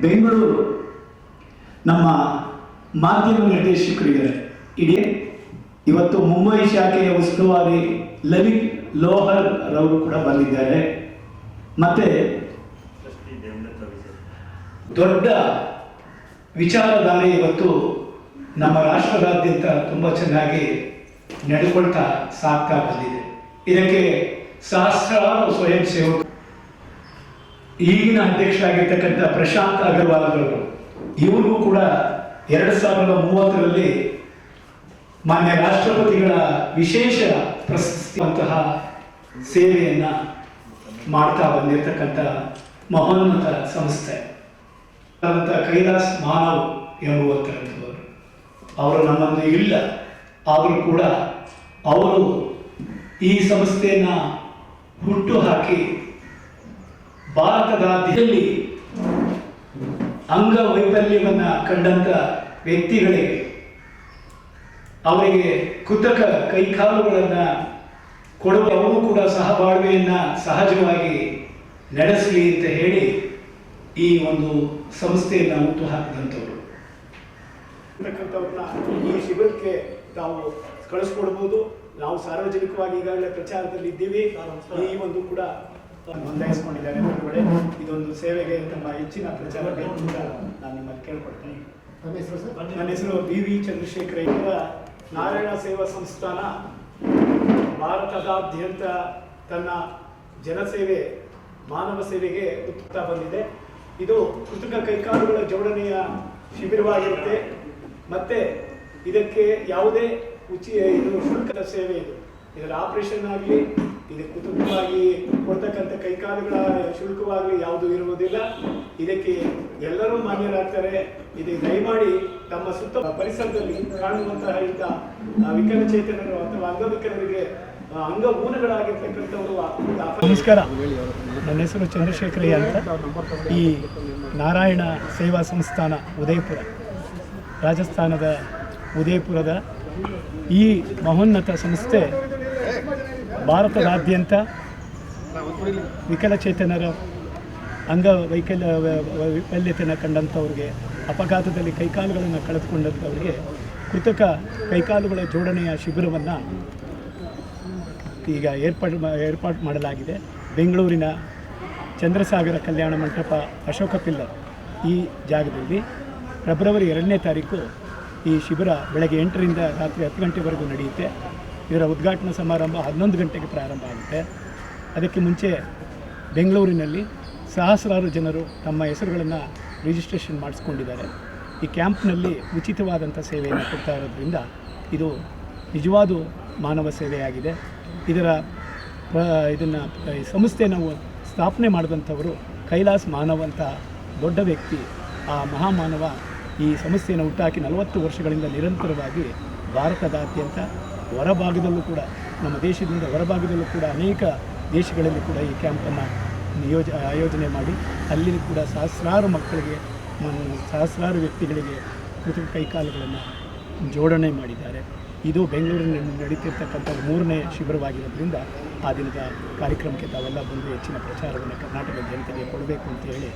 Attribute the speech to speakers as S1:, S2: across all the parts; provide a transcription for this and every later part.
S1: ಬೆಂಗಳೂರು. ನಮ್ಮ ಮಾಧ್ಯಮ ನಿರ್ದೇಶಕರಿದ್ದಾರೆ ಇಡೀ. ಇವತ್ತು ಮುಂಬೈ ಶಾಖೆಯ ಉಸ್ತುವಾರಿ ಲಲಿತ್ ಲೋಹರ್ ರವರು ಕೂಡ ಬಂದಿದ್ದಾರೆ. ಮತ್ತೆ ದೊಡ್ಡ ವಿಚಾರಧಾರೆ ಇವತ್ತು ನಮ್ಮ ರಾಷ್ಟ್ರದಾದ್ಯಂತ ತುಂಬ ಚೆನ್ನಾಗಿ ನಡ್ಕೊಳ್ತಾ ಸಾಗ್ತಾ ಬಂದಿದೆ. ಇದಕ್ಕೆ ಸಹಸ್ರಾರು ಸ್ವಯಂ ಸೇವಕರು ಈಗಿನ ಅಧ್ಯಕ್ಷರಾಗಿರ್ತಕ್ಕಂಥ ಪ್ರಶಾಂತ್ ಅಗರ್ವಾಲ್ ಅವರು ಇವರು ಕೂಡ ಎರಡು ಸಾವಿರದ ಮೂವತ್ತರಲ್ಲಿ ಮಾನ್ಯ ರಾಷ್ಟ್ರಪತಿಗಳ ವಿಶೇಷ ಪ್ರಶಸ್ತಿಯಂತಹ ಸೇವೆಯನ್ನ ಮಾಡ್ತಾ ಬಂದಿರತಕ್ಕಂಥ ಮಹೋನ್ನತ ಸಂಸ್ಥೆ ಕೈಲಾಸ್ ಮಾನವ್ ಎಂಬುವಂಥದ್ದು ಅವರು ನಮ್ಮನ್ನು ಇಲ್ಲ, ಆದರೂ ಕೂಡ ಅವರು ಈ ಸಂಸ್ಥೆಯನ್ನು ಹುಟ್ಟು ಹಾಕಿ ಭಾರತದಾದ್ಯಂತ ಅಂಗವೈಫಲ್ಯವನ್ನು ಕಂಡಂತ ವ್ಯಕ್ತಿಗಳಿಗೆ ಅವರಿಗೆ ಕೃತಕ ಕೈಕಾಲುಗಳನ್ನು ಕೊಡುವ ಅವರು ಕೂಡ ಸಹಬಾಳ್ವೆಯನ್ನು ಸಹಜವಾಗಿ ನಡೆಸಲಿ ಅಂತ ಹೇಳಿ ಈ ಒಂದು ಸಂಸ್ಥೆಯನ್ನು ಹುಟ್ಟು ಹಾಕಿದಂಥವ್ರು.
S2: ಈ ಶಿಬಿರಕ್ಕೆ ತಾವು ಕಳಿಸ್ಕೊಡ್ಬೋದು. ನಾವು ಸಾರ್ವಜನಿಕವಾಗಿ ಈಗಾಗಲೇ ಪ್ರಚಾರದಲ್ಲಿ ಇದ್ದೀವಿ ಈ ಒಂದು ಕೂಡ ನೋಂದಾಯಿಸ್ಕೊಂಡಿದ್ದಾರೆ. ಬಿಡುಗಡೆ ಇದೊಂದು ಸೇವೆಗೆ ತಮ್ಮ ಹೆಚ್ಚಿನ ಪ್ರಚಾರ ಬೇಕು ಅಂತ ನಾನು ನಿಮ್ಮಲ್ಲಿ ಕೇಳ್ಕೊಡ್ತೀನಿ
S3: ನನ್ನ ಹೆಸರು
S2: ಬಿ ವಿ ಚಂದ್ರಶೇಖರ ನಾರಾಯಣ ಸೇವಾ ಸಂಸ್ಥಾನ ಭಾರತದಾದ್ಯಂತ ತನ್ನ ಜನಸೇವೆ ಮಾನವ ಸೇವೆಗೆ ಉತ್ತಾ ಬಂದಿದೆ. ಇದು ಕೃತಕ ಕೈಕಾಲುಗಳ ಜೋಡಣೆಯ ಶಿಬಿರವಾಗಿರುತ್ತೆ. ಮತ್ತೆ ಇದಕ್ಕೆ ಯಾವುದೇ ಉಚಿ ಇದು ಶುಲ್ಕದ ಸೇವೆ ಇದು. ಇದರ ಆಪರೇಷನ್ ಆಗಲಿ ಇದಕ್ಕೆ ಕುಟುಂಬವಾಗಿ ಕೊಡ್ತಕ್ಕಂಥ ಕೈಕಾಲುಗಳ ಶುಲ್ಕವಾಗಲಿ ಯಾವುದು ಇರುವುದಿಲ್ಲ. ಇದಕ್ಕೆ ಎಲ್ಲರೂ ಮಾನ್ಯರಾಗ್ತಾರೆ. ಇದು ದಯಮಾಡಿ ತಮ್ಮ ಸುತ್ತ ಪರಿಸರದಲ್ಲಿ ಕಾಣುವಂತಹ ಇಂಥ ವಿಕಲಚೇತನರು ಅಥವಾ ಅಂಗವಿಕಲರಿಗೆ ನಮಸ್ಕಾರ. ನನ್ನ ಹೆಸರು ಚಂದ್ರಶೇಖರಯ್ಯ ಅಂತ. ಈ ನಾರಾಯಣ ಸೇವಾ ಸಂಸ್ಥಾನ ಉದಯಪುರ, ರಾಜಸ್ಥಾನದ ಉದಯಪುರದ ಈ ಮಹೋನ್ನತ ಸಂಸ್ಥೆ ಭಾರತದಾದ್ಯಂತ ವಿಕಲಚೇತನರ ಅಂಗವೈಕಲ್ಯ ವೈಫಲ್ಯತೆಯನ್ನು ಕಂಡಂಥವ್ರಿಗೆ, ಅಪಘಾತದಲ್ಲಿ ಕೈಕಾಲುಗಳನ್ನು ಕಳೆದುಕೊಂಡಂಥವ್ರಿಗೆ ಕೃತಕ ಕೈಕಾಲುಗಳ ಜೋಡಣೆಯ ಶಿಬಿರವನ್ನು ಈಗ ಏರ್ಪಾಡು ಏರ್ಪಾಡು ಮಾಡಲಾಗಿದೆ. ಬೆಂಗಳೂರಿನ ಚಂದ್ರಸಾಗರ ಕಲ್ಯಾಣ ಮಂಟಪ ಅಶೋಕ ಪಿಲ್ಲರ್ ಈ ಜಾಗದಲ್ಲಿ ಫೆಬ್ರವರಿ ಎರಡನೇ ತಾರೀಕು ಈ ಶಿಬಿರ ಬೆಳಗ್ಗೆ ಎಂಟರಿಂದ ರಾತ್ರಿ ಹತ್ತು ಗಂಟೆವರೆಗೂ ನಡೆಯುತ್ತೆ. ಇದರ ಉದ್ಘಾಟನಾ ಸಮಾರಂಭ ಹನ್ನೊಂದು ಗಂಟೆಗೆ ಪ್ರಾರಂಭ ಆಗುತ್ತೆ. ಅದಕ್ಕೆ ಮುಂಚೆ ಬೆಂಗಳೂರಿನಲ್ಲಿ ಸಹಸ್ರಾರು ಜನರು ತಮ್ಮ ಹೆಸರುಗಳನ್ನು ರಿಜಿಸ್ಟ್ರೇಷನ್ ಮಾಡಿಸ್ಕೊಂಡಿದ್ದಾರೆ. ಈ ಕ್ಯಾಂಪ್ನಲ್ಲಿ ಉಚಿತವಾದಂಥ ಸೇವೆಯನ್ನು ಕೊಡ್ತಾ ಇರೋದ್ರಿಂದ ಇದು ನಿಜವಾದ ಮಾನವ ಸೇವೆಯಾಗಿದೆ. ಇದರ ಇದನ್ನು ಸಂಸ್ಥೆ ನಾವು ಸ್ಥಾಪನೆ ಮಾಡಿದಂಥವರು ಕೈಲಾಸ್ ಮಾನವ ಅಂತ ದೊಡ್ಡ ವ್ಯಕ್ತಿ. ಆ ಮಹಾಮಾನವ ಈ ಸಂಸ್ಥೆಯನ್ನು ಹುಟ್ಟಾಕಿ ನಲವತ್ತು ವರ್ಷಗಳಿಂದ ನಿರಂತರವಾಗಿ ಭಾರತದಾದ್ಯಂತ ಹೊರಭಾಗದಲ್ಲೂ ಕೂಡ ನಮ್ಮ ದೇಶದಿಂದ ಹೊರಭಾಗದಲ್ಲೂ ಕೂಡ ಅನೇಕ ದೇಶಗಳಲ್ಲಿ ಕೂಡ ಈ ಕ್ಯಾಂಪನ್ನು ನಿಯೋಜ ಆಯೋಜನೆ ಮಾಡಿ ಅಲ್ಲಿ ಕೂಡ ಸಹಸ್ರಾರು ಮಕ್ಕಳಿಗೆ ಸಹಸ್ರಾರು ವ್ಯಕ್ತಿಗಳಿಗೆ ಕೃತಕ ಕೈಕಾಲುಗಳನ್ನು ಜೋಡಣೆ ಮಾಡಿದ್ದಾರೆ. ಇದು ಬೆಂಗಳೂರಿನಲ್ಲಿ ನಡೀತಿರ್ತಕ್ಕಂಥ ಮೂರನೇ ಶಿಬಿರವಾಗಿರೋದ್ರಿಂದ ಆ ದಿನದ ಕಾರ್ಯಕ್ರಮಕ್ಕೆ ತಾವೆಲ್ಲ ಬಂದು ಹೆಚ್ಚಿನ ಪ್ರಚಾರವನ್ನು ಕರ್ನಾಟಕ ಜನತೆಗೆ ಕೊಡಬೇಕು ಅಂತ ಹೇಳಿ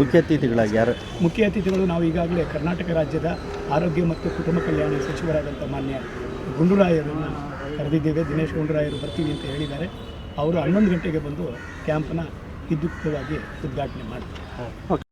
S4: ಮುಖ್ಯ ಅತಿಥಿಗಳಾಗಿ ಯಾರು?
S2: ಮುಖ್ಯ ಅತಿಥಿಗಳು ನಾವು ಈಗಾಗಲೇ ಕರ್ನಾಟಕ ರಾಜ್ಯದ ಆರೋಗ್ಯ ಮತ್ತು ಕುಟುಂಬ ಕಲ್ಯಾಣ ಸಚಿವರಾದಂಥ ಮಾನ್ಯ ಗುಂಡುರಾಯರನ್ನು ಕರೆದಿದ್ದೇವೆ. ದಿನೇಶ್ ಗುಂಡುರಾಯರು ಬರ್ತೀವಿ ಅಂತ ಹೇಳಿದ್ದಾರೆ. ಅವರು ಹನ್ನೊಂದು ಗಂಟೆಗೆ ಬಂದು ಕ್ಯಾಂಪ್ನ ವಿದ್ಯುಕ್ತವಾಗಿ ಉದ್ಘಾಟನೆ ಮಾಡ್ತಾರೆ